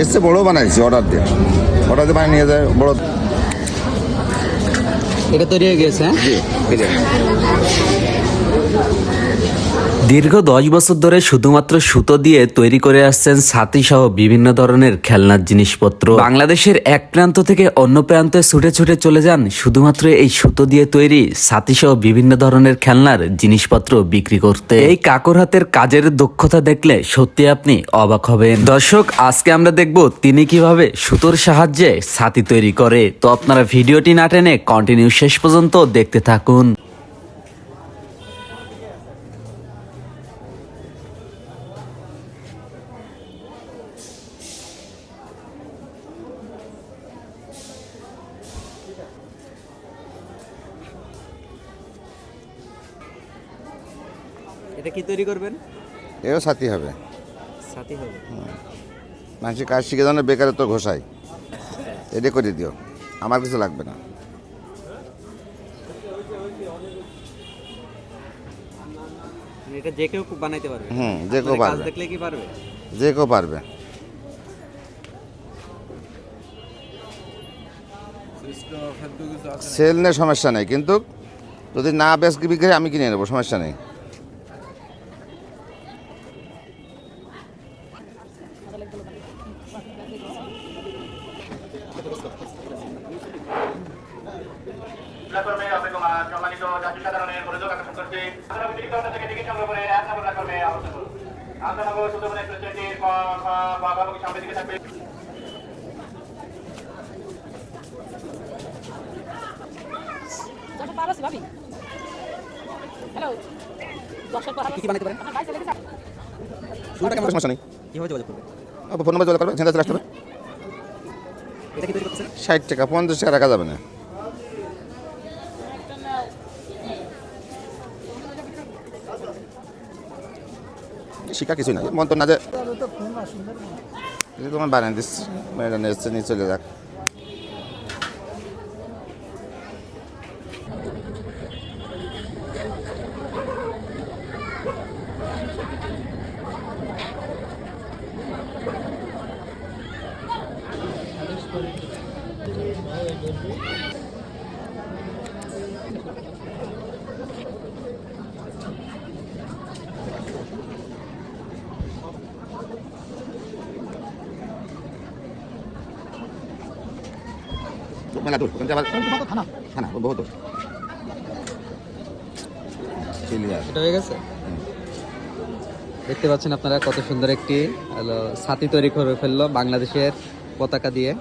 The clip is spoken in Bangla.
এসছে বড় বানাইছি অর্ডার দিয়ে। অর্ডার দিয়ে বানিয়ে নিয়ে যায় বড়। এটা তৈরি হয়ে গেছে হ্যাঁ। দীর্ঘ দশ বছর ধরে শুধুমাত্র সুতো দিয়ে তৈরি করে আসছেন ছাতি সহ বিভিন্ন ধরনের খেলনার জিনিসপত্র। বাংলাদেশের এক প্রান্ত থেকে অন্য প্রান্তে ছুটে ছুটে চলে যান শুধুমাত্র এই সুতো দিয়ে তৈরি ছাতি সহ বিভিন্ন ধরনের খেলনার জিনিসপত্র বিক্রি করতে। এই কাকুর হাতের কাজের দক্ষতা দেখলে সত্যি আপনি অবাক হবেন। দর্শক, আজকে আমরা দেখব তিনি কীভাবে সুতোর সাহায্যে ছাতি তৈরি করে। তো আপনারা ভিডিওটি না টেনে কন্টিনিউ শেষ পর্যন্ত দেখতে থাকুন। এটা কি তৈরি করবেন? এও সাথী হবে। ছাতি হবে। মানুষের কাজ শিখে জানে বেকারে তো ঘোষাই এটা করে দিও। আমার কিছু লাগবে না। মানে এটা যে কেউ বানাইতে পারবে। হুম, যে কেউ পারবে। দেখলে কি পারবে? যে কেউ পারবে। সেল নিয়ে সমস্যা নেই কিন্তু যদি না বেশ বিক্রি আমি কিনে নেব সমস্যা নেই। সম্মানিত জাতীয় সাধারণের মনোযোগ আকর্ষণ করছে। আন্তনগর অতিরিক্ত থেকে টিকিট সংগ্রহ করে এক নম্বর করুন। সামনে দিকে থাকবে। কি বানাইতে পারেন? ভাই চলে গেছে। শুরুটা কেমন সমস্যা নেই। কীভাবে যোগাযোগ করবে? ফোন নম্বর জল করবে সেন্টার চলে আসতে হবে। ষাট টাকা পঞ্চাশ টাকা রাখা যাবে না। শিকা কিছুই না মন তো না। যে তোমার বানিয়ে দিস এসছে নিয়ে চলে যাক। মেলা দূর ওখান থেকে আবার থানা। থানা বহুত দূর এটা হয়ে গেছে? দেখতে পাচ্ছেন আপনারা কত সুন্দর একটি ছাতি তৈরি করে ফেলল বাংলাদেশের পতাকা দিয়ে।